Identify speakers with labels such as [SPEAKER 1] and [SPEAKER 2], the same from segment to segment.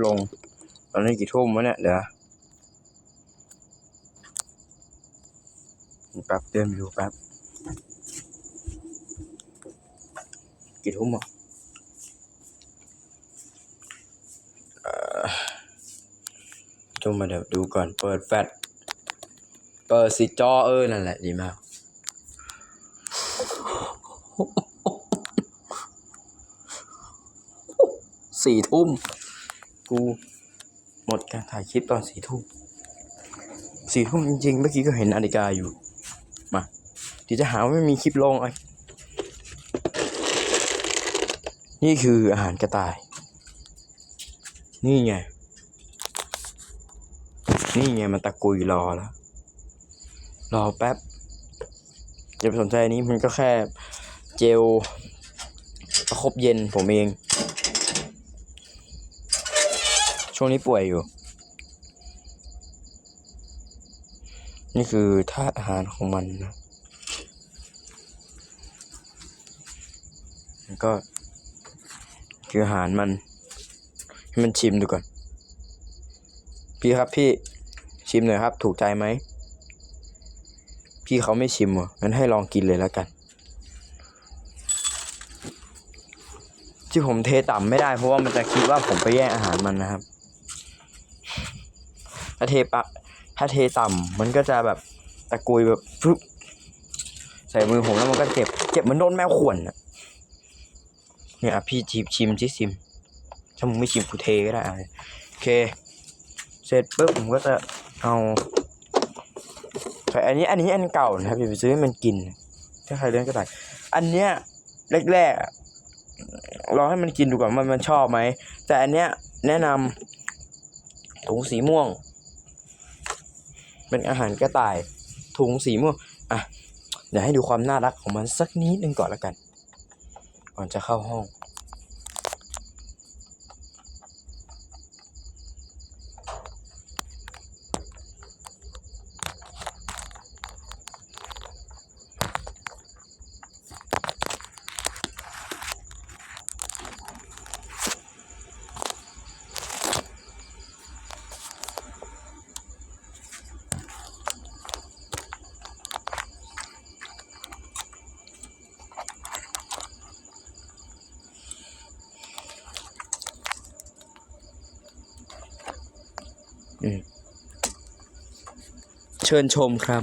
[SPEAKER 1] ลง ตอนนี้กี่ทุ่มวะเนี่ย เดี๋ยวแป๊บเดินไปดูแป๊บ กี่ทุ่มอะเออทุ่มมาเดี๋ยวดูก่อน เปิดแฟลชเปิดสิจอเออ นั่นแหละ ดีมากสี่ทุ่ม กูหมดการถ่ายคลิปตอนสี่ทุ่มสี่ทุ่มจริงๆ เมื่อกี้ก็เห็นนาฬิกาอยู่ มาเดี๋ยวจะหาว่าไม่มีคลิปลงไอ้นี่คืออาหารกระต่าย นี่ไง นี่ไงมันตะกุยรอแล้ว รอแป๊บอย่าไปสนใจนนี้มันก็แค่เจลประคบเย็นผมเอง ช่วงนี้ป่วยอยู่ นี่คือธาตุอาหารของมันนะแล้วก็คืออาหารมัน ให้มันชิมดูก่อน พี่ครับพี่ชิมหน่อยครับ ถูกใจไหม พี่เขาไม่ชิมอะงั้นให้ลองกินเลยแล้วกัน ที่ผมเทต่ำไม่ได้เพราะว่ามันจะคิดว่าผมไปแย่งอาหารมันนะครับ ถ้าเทปะถ้าเทต่ำมันก็จะแบบตะกุยแบบฟึบใส่มือผมแล้วมันก็เจ็บ เจ็บเหมือนโดนแมวข่วนอะเนี่ยพี่ชิมชิมชิชิม ถ้ามึงไม่ชิมกูเทก็ได้โอเค เสร็จปุ๊บผมก็จะเอาแต่อันนี้อันนี้อันเก่านะครับอย่าไปซื้อให้มันกิน ถ้าใครเลี้ยงกระต่ายอันเนี้ยแรกๆอะลองให้มันกินดูก่อนว่ามันชอบไหม แต่อันเนี้ยแนะนำถุงสีม่วง เป็นอาหารกระต่ายถุงสีม่วงอะเดี๋ยวให้ดูความน่ารักของมันสักนิดนึงก่อนละกัน ก่อนจะเข้าห้อง เชิญชมครับ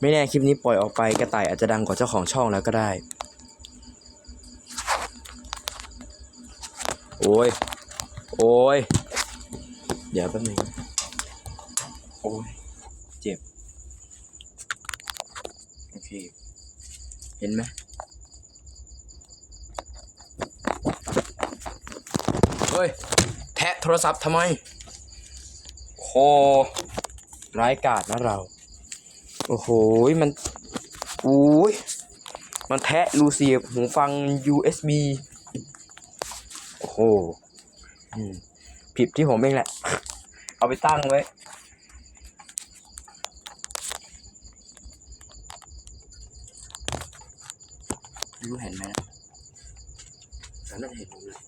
[SPEAKER 1] ไม่แน่คลิปนี้ปล่อยออกไปกระต่ายอาจจะดังกว่าเจ้าของช่องแล้วก็ได้ โอ้ย โอ้ย เดี๋ยวแป๊บนึงโอ้ย เจ็บ โอเค เห็นไหมเฮ้ย แทะโทรศัพท์ทำไม ร้ายกาจนะเรา โอ้โห มันอุ้ยมันแทะรูเสียบหูฟัง USB โอ้โหอืมผิดที่ผมเองแหละ เอาไปตั้งไว้ รู้เห็นไหมนะแต่น่าจะเห็นผมเลย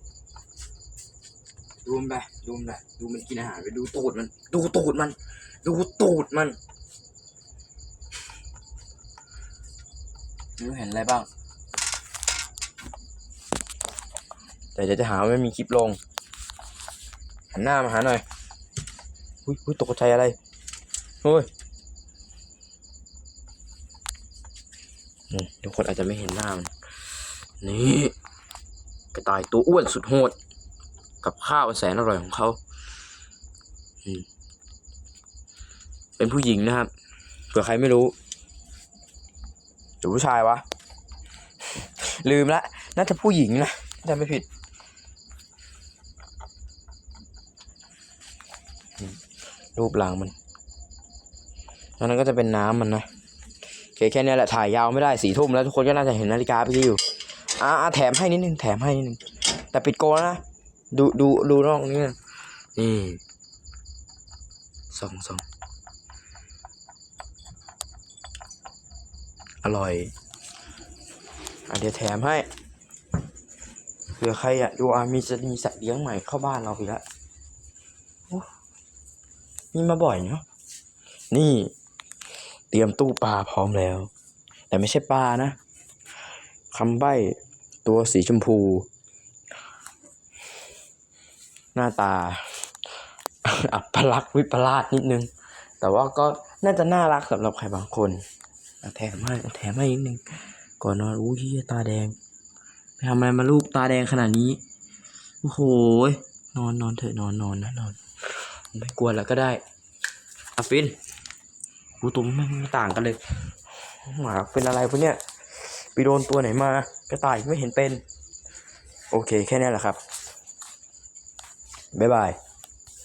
[SPEAKER 1] ดูมันไปดูมันไปดูมันกินอาหารไปดูตูดมัน ดูตูดมัน ดูตูดมันรู้เห็นอะไรบ้าง แต่เดี๋ยวจะหาว่าไม่มีคลิปลง หันหน้ามาหาหน่อยอุ้ยอุ้ยตกใจอะไรโอ้ยอืมทุกคนอาจจะไม่เห็นหน้ามัน นี่กระต่ายตัวอ้วนสุดโหด กับข้าวแสนอร่อยของเขาเป็นผู้หญิงนะครับเผื่อใครไม่รู้หรือผู้ชายวะ ลืมละ น่าจะผู้หญิงนะถ้าไม่ผิด รูปร่างมันแล้วนั้นก็จะเป็นน้ำมันนะโอเคแค่นี้แหละถ่ายยาวไม่ได้สี่ทุ่มแล้วทุกคนก็น่าจะเห็นนาฬิกาพี่อยู่อ่าแถมให้นิดนึงแถมให้นิดนึงแต่ปิดโกนะ ดูดูดูนอกนี้นี่สองสองอร่อยอะเดี๋ยวแถมให้เผื่อใครอะดูอามีจะมีสัตว์เลี้ยงใหม่เข้าบ้านเราอีกแล้วมีมาบ่อยเนาะนี่ เตรียมตู้ปลาพร้อมแล้ว แต่ไม่ใช่ปลานะคำใบ้ตัวสีชมพู หน้าตา อัปลักษณ์วิปลาสนิดนึง แต่ว่าก็น่าจะน่ารักสำหรับใครบางคนแถมให้แถมให้นิดนึง ก่อนนอนอู้ยตาแดงไปทำอะไรมาลูกตาแดงขนาดนี้โอ้โหนอนนอนเถอะนอนนอนนะนอนไม่กลัวแล้วก็ได้อาฟินหูตุ้มไม่ไม่ต่างกันเลยหมาเป็นอะไรพวกเนี้ยไปโดนตัวไหนมากระต่ายไม่เห็นเป็น โอเคแค่นี้แหละครับ บ๊ายบาย